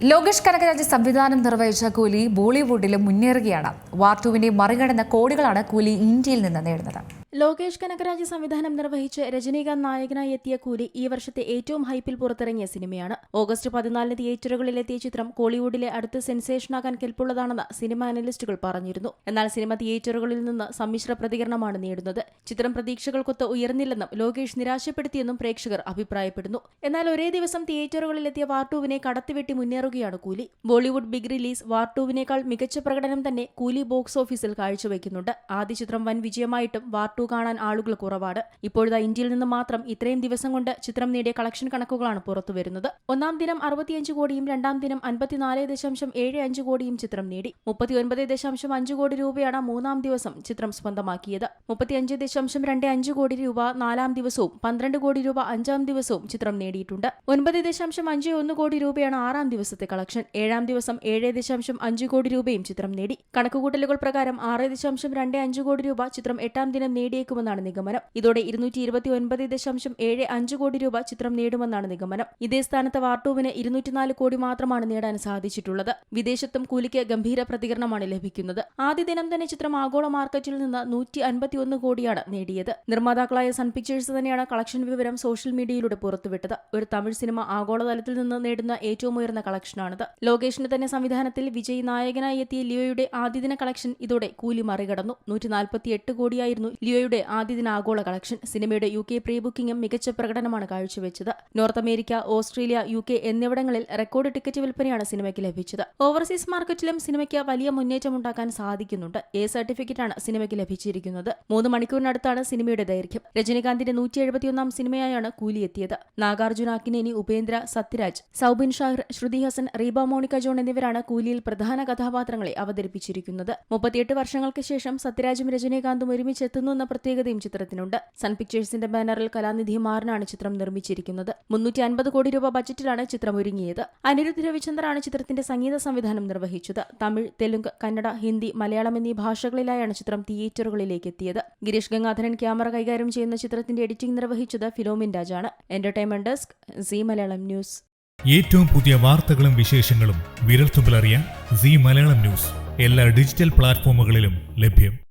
ലോകേഷ് കനകരാജ് സംവിധാനം നിർവഹിച്ച കൂലി ബോളിവുഡിലും മുന്നേറുകയാണ്. വാർത്തുവിനെ മറികടന്ന കോടികളാണ് കൂലി ഇന്ത്യയിൽ നിന്ന് നേടുന്നത്. ലോകേഷ് കനകരാജ് സംവിധാനം നിർവഹിച്ച് രജനീകാന്ത് നായകനായി എത്തിയ കൂലി ഈ വർഷത്തെ ഏറ്റവും ഹൈപ്പിൽ പുറത്തിറങ്ങിയ സിനിമയാണ്. ഓഗസ്റ്റ് പതിനാലിന് തിയേറ്ററുകളിലെത്തിയ ചിത്രം കോളിവുഡിലെ അടുത്ത സെൻസേഷനാകാൻ കെൽപ്പുള്ളതാണെന്ന് സിനിമ അനലിസ്റ്റുകൾ പറഞ്ഞിരുന്നു. എന്നാൽ സിനിമ തിയേറ്ററുകളിൽ നിന്ന് സമ്മിശ്ര പ്രതികരണമാണ് നേടുന്നത്. ചിത്രം പ്രതീക്ഷകൾക്കൊത്ത് ഉയർന്നില്ലെന്നും ലോകേഷ് നിരാശപ്പെടുത്തിയെന്നും പ്രേക്ഷകർ അഭിപ്രായപ്പെടുന്നു. എന്നാൽ ഒരേ ദിവസം തിയേറ്ററുകളിലെത്തിയ വാർട്ടുവിനെ കടത്തിവെട്ടി മുന്നേറുകയാണ് കൂലി. ബോളിവുഡ് ബിഗ് റിലീസ് വാർട്ടുവിനേക്കാൾ മികച്ച പ്രകടനം തന്നെ കൂലി ബോക്സ് ഓഫീസിൽ കാഴ്ചവെക്കുന്നുണ്ട്. ആദ്യ ചിത്രം വൻ വിജയമായിട്ടും വാർട്ടു കാണാൻ ആളുകൾ കുറവാണ്. ഇപ്പോഴത്തെ ഇന്ത്യയിൽ നിന്ന് മാത്രം ഇത്രയും ദിവസം കൊണ്ട് ചിത്രം നേടിയ കളക്ഷൻ കണക്കുകളാണ് പുറത്തുവരുന്നത് ഒന്നാം ദിനം അറുപത്തിയഞ്ച് കോടിയും രണ്ടാം ദിനം അൻപത്തിനാല് ദശാംശം ഏഴ് അഞ്ച് കോടിയും ചിത്രം നേടി. മുപ്പത്തിയൊൻപത് ദശാംശം അഞ്ച് കോടി രൂപയാണ് മൂന്നാം ദിവസം ചിത്രം സ്വന്തമാക്കിയത്. മുപ്പത്തിയഞ്ച് ദശാംശം രണ്ട് അഞ്ച് കോടി രൂപ നാലാം ദിവസവും പന്ത്രണ്ട് കോടി രൂപ അഞ്ചാം ദിവസവും ചിത്രം നേടിയിട്ടുണ്ട്. ഒൻപത് ദശാംശം അഞ്ച് ഒന്ന് കോടി രൂപയാണ് ആറാം ദിവസത്തെ കളക്ഷൻ ഏഴാം ദിവസം ഏഴ് ദശാംശം അഞ്ച് കോടി രൂപയും ചിത്രം നേടി. കണക്കുകൂട്ടലുകൾ പ്രകാരം ആറ് ദശാംശം രണ്ട് അഞ്ച് കോടി രൂപ ചിത്രം എട്ടാം ദിനം നേടിയേക്കുമെന്നാണ് നിഗമനം. ഇതോടെ ഇരുന്നൂറ്റി ഇരുപത്തി ഒൻപത് ദശാംശം ഏഴ് അഞ്ച് കോടി രൂപ ചിത്രം നേടുമെന്നാണ് നിഗമനം. ഇതേ സ്ഥാനത്ത് വാർട്ടൂവിന് ഇരുന്നൂറ്റിനാല് കോടി മാത്രമാണ് നേടാൻ സാധിച്ചിട്ടുള്ളത്. വിദേശത്തും കൂലിക്ക് ഗംഭീര പ്രതികരണമാണ് ലഭിക്കുന്നത്. ആദ്യ ദിനം തന്നെ ചിത്രം ആഗോള മാർക്കറ്റിൽ നിന്ന് നൂറ്റി അൻപത്തിയൊന്ന് കോടിയാണ് നേടിയത്. നിർമ്മാതാക്കളായ സൺ പിക്ചേഴ്സ് തന്നെയാണ് കളക്ഷൻ വിവരം സോഷ്യൽ മീഡിയയിലൂടെ പുറത്തുവിട്ടത്. ഒരു തമിഴ് സിനിമ ആഗോളതലത്തിൽ നിന്ന് നേടുന്ന ഏറ്റവും ഉയർന്ന കളക്ഷനാണിത്. ലോകേഷിന്റെ തന്നെ സംവിധാനത്തിൽ വിജയ് നായകനായി എത്തിയ ലിയോയുടെ ആദ്യദിന കളക്ഷൻ ഇതോടെ കൂലി മറികടന്നു നൂറ്റി കോടിയായിരുന്നു എട്ട് കോടിയായിരുന്നു ആദ്യ ദിന ആഗോള കളക്ഷൻ. സിനിമയുടെ യു കെ പ്രീ ബുക്കിംഗും മികച്ച പ്രകടനമാണ് കാഴ്ചവെച്ചത്. North America Australia U K എന്നിവിടങ്ങളിൽ റെക്കോർഡ് ടിക്കറ്റ് വിൽപ്പനയാണ് സിനിമയ്ക്ക് ലഭിച്ചത്. ഓവർസീസ് മാർക്കറ്റിലും സിനിമയ്ക്ക് വലിയ മുന്നേറ്റമുണ്ടാക്കാൻ സാധിക്കുന്നുണ്ട്. എ സർട്ടിഫിക്കറ്റാണ് സിനിമയ്ക്ക് ലഭിച്ചിരിക്കുന്നത്. മൂന്ന് മണിക്കൂറിനടുത്താണ് സിനിമയുടെ ദൈർഘ്യം. രജനീകാന്തിന്റെ നൂറ്റി എഴുപത്തിയൊന്നാം സിനിമയായാണ് കൂലിയെത്തിയത്. നാഗാർജുന അക്കിനേനി ഉപേന്ദ്ര സത്യരാജ് സൗബിൻ ഷാഹിർ ശ്രുതി ഹസൻ റീബ മോണിക്ക ജോൺ എന്നിവരാണ് കൂലിയിൽ പ്രധാന കഥാപാത്രങ്ങളെ അവതരിപ്പിച്ചിരിക്കുന്നത്. മുപ്പത്തിയെട്ട് വർഷങ്ങൾക്ക് ശേഷം സത്യരാജും രജനീകാന്തും ഒരുമിച്ചെത്തുന്നു എന്ന പ്രത്യേകതയും ചിത്രത്തിനുണ്ട്. സൺ പിക്ചേഴ്സിന്റെ ബാനറിൽ കലാനിധി മാറിനാണ് ചിത്രം നിർമ്മിച്ചിരിക്കുന്നത്. മുന്നൂറ്റി അൻപത് കോടി രൂപ ബജറ്റിലാണ് ചിത്രം ഒരുങ്ങിയത്. അനിരുദ്ധ് രവിചന്ദ്രാണ് ചിത്രത്തിന്റെ സംഗീത സംവിധാനം നിർവഹിച്ചത്. തമിഴ് തെലുങ്ക് കന്നഡ ഹിന്ദി മലയാളം എന്നീ ഭാഷകളിലായാണ് ചിത്രം തിയേറ്ററുകളിലേക്ക് എത്തിയത്. ഗിരീഷ് ഗംഗാധരൻ ക്യാമറ കൈകാര്യം ചെയ്യുന്ന ചിത്രത്തിന്റെ എഡിറ്റിംഗ് നിർവഹിച്ചത് Philomin രാജാണ്. Entertainment desk Zee Malayalam news. ഏറ്റവും പുതിയ വാർത്തകളും വിശേഷങ്ങളും വിരൽത്തുമ്പിലറിയാൻ സി മലയാളം ന്യൂസ്. എല്ലാ ഡിജിറ്റൽ പ്ലാറ്റ്ഫോമുകളിലും ലഭ്യം.